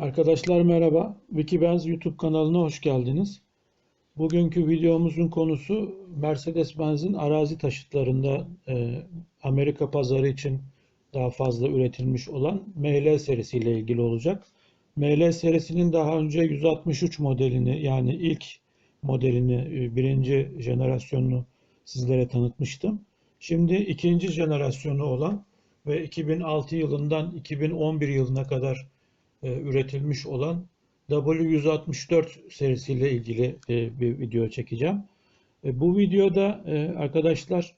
Arkadaşlar merhaba. Wikibenz YouTube kanalına hoş geldiniz. Bugünkü videomuzun konusu Mercedes-Benz'in arazi taşıtlarında e, Amerika pazarı için daha fazla üretilmiş olan ML serisiyle ilgili olacak. ML serisinin daha önce 163 modelini yani ilk modelini e, birinci jenerasyonunu sizlere tanıtmıştım. Şimdi ikinci jenerasyonu olan ve 2006 yılından 2011 yılına kadar e, üretilmiş olan W164 serisiyle ilgili e, bir video çekeceğim. E, bu videoda arkadaşlar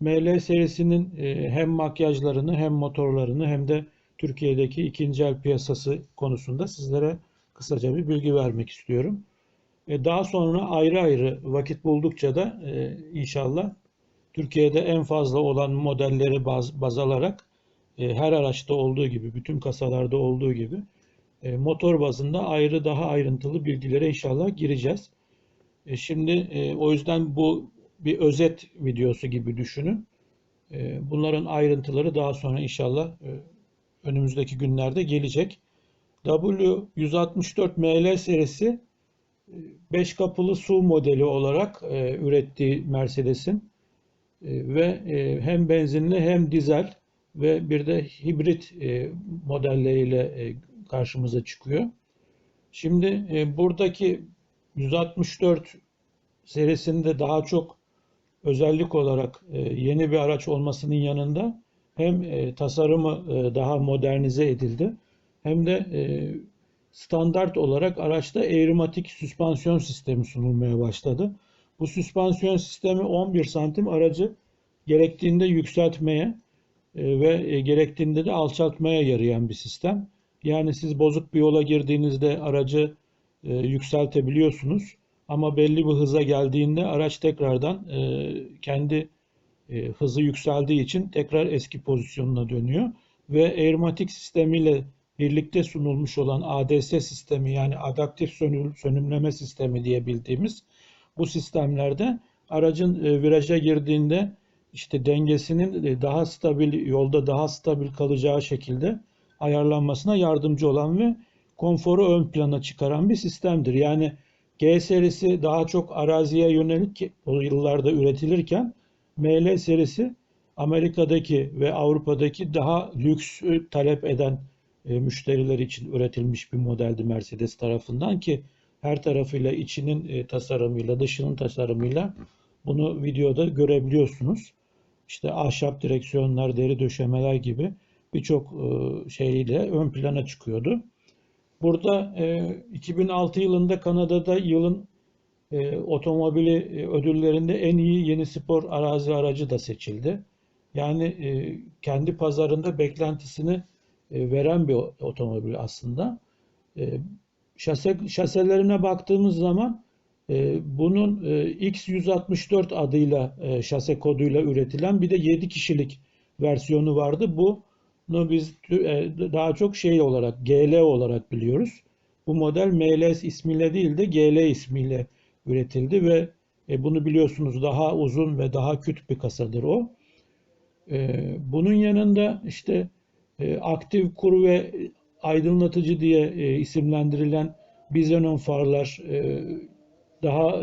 ML serisinin hem makyajlarını hem motorlarını hem de Türkiye'deki ikinci el piyasası konusunda sizlere kısaca bir bilgi vermek istiyorum. Daha sonra ayrı ayrı vakit buldukça da inşallah Türkiye'de en fazla olan modelleri baz, baz alarak her araçta olduğu gibi, bütün kasalarda olduğu gibi motor bazında ayrı daha ayrıntılı bilgilere inşallah gireceğiz. E, şimdi e, o yüzden bu bir özet videosu gibi düşünün. Bunların ayrıntıları daha sonra inşallah önümüzdeki günlerde gelecek. W164ML serisi 5 kapılı su modeli olarak ürettiği Mercedes'in ve hem benzinli hem dizel ve bir de hibrit modelleriyle karşımıza çıkıyor. Şimdi e, buradaki 164 serisinde daha çok özellik olarak e, yeni bir araç olmasının yanında hem e, tasarımı e, daha modernize edildi hem de e, standart olarak araçta eğrimatik süspansiyon sistemi sunulmaya başladı. Bu süspansiyon sistemi 11 santim aracı gerektiğinde yükseltmeye e, ve e, gerektiğinde de alçaltmaya yarayan bir sistem. Yani siz bozuk bir yola girdiğinizde aracı e, yükseltebiliyorsunuz. Ama belli bir hıza geldiğinde araç tekrardan e, kendi e, hızı yükseldiği için tekrar eski pozisyonuna dönüyor. Ve Airmatic sistemiyle birlikte sunulmuş olan ADS sistemi yani adaptif sönümleme sistemi diye bildiğimiz bu sistemlerde aracın e, viraja girdiğinde işte dengesinin e, daha stabil yolda daha stabil kalacağı şekilde ayarlanmasına yardımcı olan ve konforu ön plana çıkaran bir sistemdir. Yani G serisi daha çok araziye yönelik o yıllarda üretilirken ML serisi Amerika'daki ve Avrupa'daki daha lüks talep eden e, müşteriler için üretilmiş bir modeldi Mercedes tarafından ki her tarafıyla içinin e, tasarımıyla dışının tasarımıyla bunu videoda görebiliyorsunuz. İşte ahşap direksiyonlar, deri döşemeler gibi birçok e, şeyiyle ön plana çıkıyordu. Burada 2006 e, yılında Kanada'da yılın e, otomobili ödüllerinde en iyi yeni spor arazi aracı da seçildi. Yani kendi pazarında beklentisini veren bir otomobil aslında. Şase, şaselerine baktığımız zaman bunun X164 adıyla şase koduyla üretilen bir de 7 kişilik versiyonu vardı. Bu biz e, daha çok şey olarak GL olarak biliyoruz. Bu model MLS ismiyle değil de GL ismiyle üretildi ve e, bunu biliyorsunuz daha uzun ve daha küt bir kasadır o. E, bunun yanında işte aktif kuru ve aydınlatıcı diye isimlendirilen Bizenon farlar daha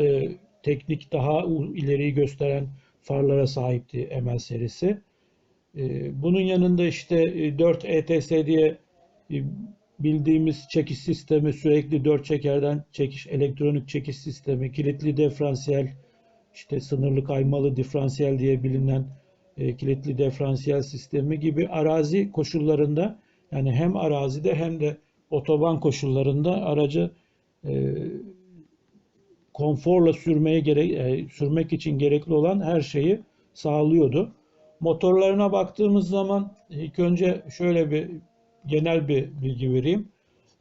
teknik, daha ileriyi gösteren farlara sahipti ML serisi. Ee, bunun yanında işte 4 e, ETS diye e, bildiğimiz çekiş sistemi sürekli 4 çekerden çekiş elektronik çekiş sistemi, kilitli diferansiyel, işte sınırlı kaymalı diferansiyel diye bilinen e, kilitli diferansiyel sistemi gibi arazi koşullarında yani hem arazide hem de otoban koşullarında aracı e, konforla sürmeye gerek, e, sürmek için gerekli olan her şeyi sağlıyordu. Motorlarına baktığımız zaman ilk önce şöyle bir genel bir bilgi vereyim.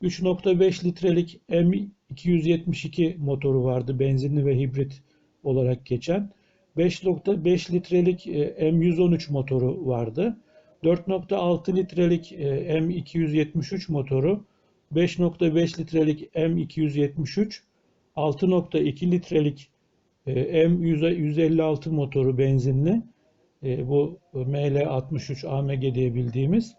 3.5 litrelik M272 motoru vardı benzinli ve hibrit olarak geçen. 5.5 litrelik e, M113 motoru vardı. 4.6 litrelik e, M273 motoru, 5.5 litrelik M273, 6.2 litrelik e, M156 motoru benzinli, e, bu ML63 AMG diye bildiğimiz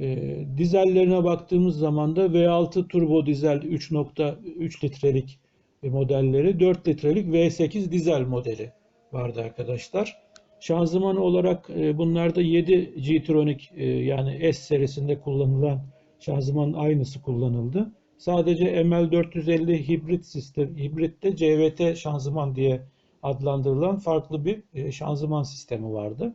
E, dizellerine baktığımız zaman da V6 turbo dizel 3.3 litrelik modelleri, 4 litrelik V8 dizel modeli vardı arkadaşlar. Şanzıman olarak e, bunlarda 7 G-Tronic e, yani S serisinde kullanılan şanzımanın aynısı kullanıldı. Sadece ML450 hibrit sistem, hibritte CVT şanzıman diye adlandırılan farklı bir e, şanzıman sistemi vardı.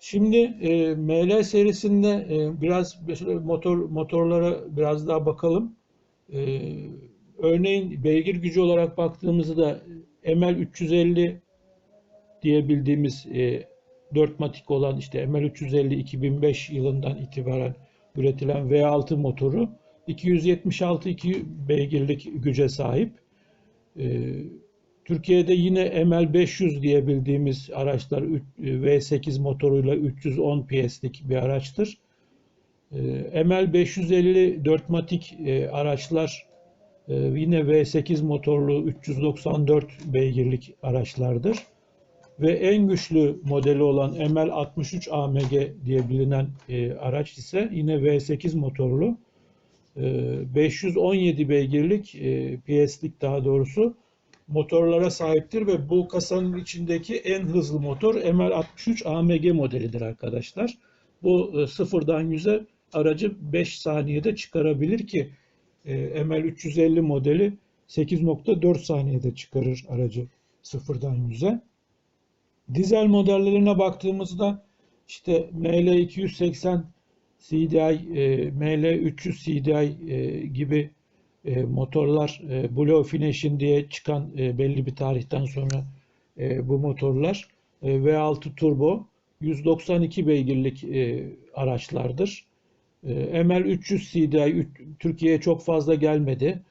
Şimdi e, ML serisinde e, biraz motor motorlara biraz daha bakalım. E, örneğin beygir gücü olarak baktığımızda ML 350 diyebildiğimiz e, 4 matik olan işte ML 350 2005 yılından itibaren üretilen V6 motoru 276 2 beygirlik güce sahip. E, Türkiye'de yine ML 500 diyebildiğimiz araçlar V8 motoruyla 310 PS'lik bir araçtır. ML 550 4 matik e, araçlar e, yine V8 motorlu 394 beygirlik araçlardır. Ve en güçlü modeli olan ML63 AMG diye bilinen e, araç ise yine V8 motorlu 517 beygirlik PS'lik daha doğrusu motorlara sahiptir ve bu kasanın içindeki en hızlı motor ML63 AMG modelidir arkadaşlar. Bu e, sıfırdan 100'e aracı 5 saniyede çıkarabilir ki e, ML350 modeli 8.4 saniyede çıkarır aracı sıfırdan 100'e. Dizel modellerine baktığımızda işte ML280 CDI, e, ML300 CDI gibi e, motorlar e, Blue Finish'in diye çıkan e, belli bir tarihten sonra e, bu motorlar e, V6 turbo 192 beygirlik e, araçlardır. E, ML 300 CDI Türkiye'ye çok fazla gelmedi.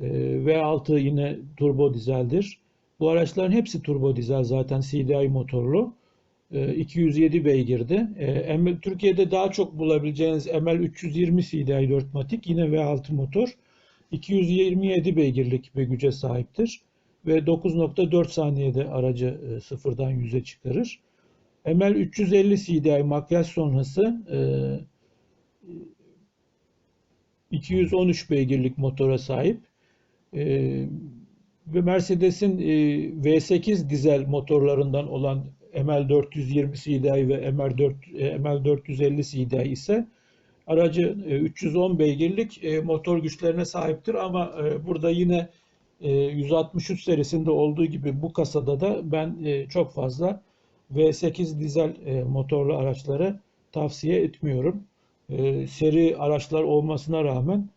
E, V6 yine turbo dizeldir. Bu araçların hepsi turbo dizel zaten CDI motorlu. 207 e, beygirdi. E, Türkiye'de daha çok bulabileceğiniz ML 320 CDI 4 matik yine V6 motor. 227 beygirlik bir güce sahiptir ve 9.4 saniyede aracı e, sıfırdan 100'e çıkarır. ML 350 CDI makyaj sonrası 213 e, beygirlik motora sahip e, ve Mercedes'in V8 dizel motorlarından olan ML 420 CDI ve ML 4 ML 450 CDI ise Aracı 310 e, beygirlik e, motor güçlerine sahiptir ama e, burada yine 163 serisinde olduğu gibi bu kasada da ben çok fazla V8 dizel motorlu araçları tavsiye etmiyorum. Seri araçlar olmasına rağmen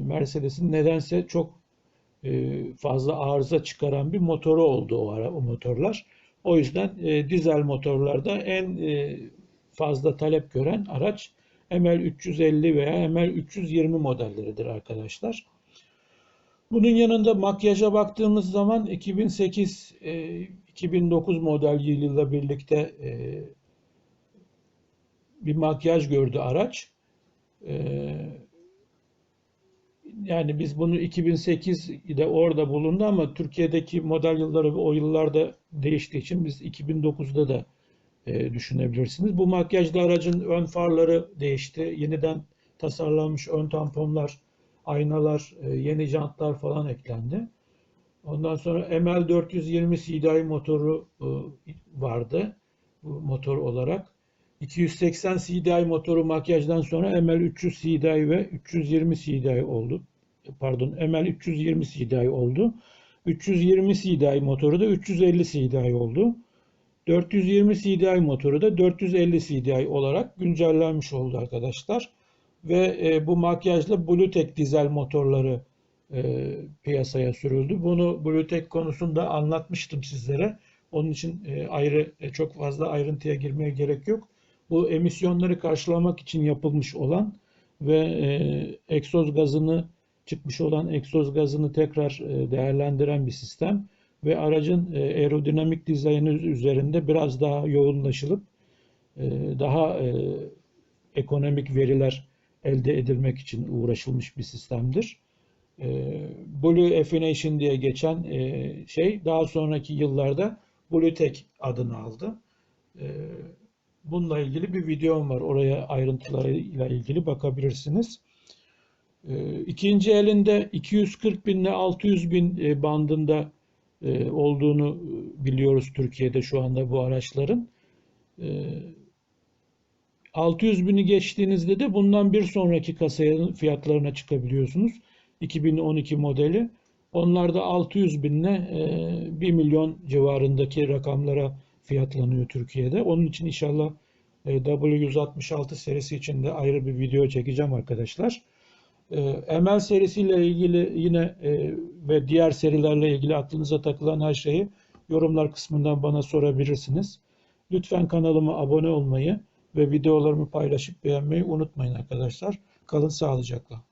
Mercedes'in nedense çok fazla arıza çıkaran bir motoru oldu o, ara, o motorlar. O yüzden dizel motorlarda en fazla talep gören araç ML350 veya ML320 modelleridir arkadaşlar. Bunun yanında makyaja baktığımız zaman 2008 2009 e, model yılıyla birlikte e, bir makyaj gördü araç. E, yani biz bunu 2008'de orada bulundu ama Türkiye'deki model yılları o yıllarda değiştiği için biz 2009'da da e, düşünebilirsiniz. Bu makyajda aracın ön farları değişti. Yeniden tasarlanmış ön tamponlar, aynalar, e, yeni jantlar falan eklendi. Ondan sonra ML420 CDI motoru e, vardı bu motor olarak. 280 CDI motoru makyajdan sonra ML300 CDI ve 320 CDI oldu. Pardon ML320 CDI oldu. 320 CDI motoru da 350 CDI oldu. 420 CDI motoru da 450 CDI olarak güncellenmiş oldu arkadaşlar. Ve e, bu makyajla Bluetech dizel motorları e, piyasaya sürüldü. Bunu Bluetech konusunda anlatmıştım sizlere. Onun için e, ayrı e, çok fazla ayrıntıya girmeye gerek yok. Bu emisyonları karşılamak için yapılmış olan ve e, egzoz gazını çıkmış olan egzoz gazını tekrar e, değerlendiren bir sistem ve aracın e, aerodinamik dizaynı üzerinde biraz daha yoğunlaşılıp e, daha e, ekonomik veriler elde edilmek için uğraşılmış bir sistemdir. Blue Affination diye geçen şey daha sonraki yıllarda BlueTech adını aldı. bununla ilgili bir videom var. Oraya ayrıntılarıyla ilgili bakabilirsiniz. İkinci elinde 240 bin ile 600 bin bandında olduğunu biliyoruz Türkiye'de şu anda bu araçların. E, 600 bini geçtiğinizde de bundan bir sonraki kasaya fiyatlarına çıkabiliyorsunuz. 2012 modeli. Onlar da 600 binle e, 1 milyon civarındaki rakamlara fiyatlanıyor Türkiye'de. Onun için inşallah e, W166 serisi için de ayrı bir video çekeceğim arkadaşlar. E, ML serisiyle ilgili yine e, ve diğer serilerle ilgili aklınıza takılan her şeyi yorumlar kısmından bana sorabilirsiniz. Lütfen kanalıma abone olmayı ve videolarımı paylaşıp beğenmeyi unutmayın arkadaşlar. Kalın sağlıcakla.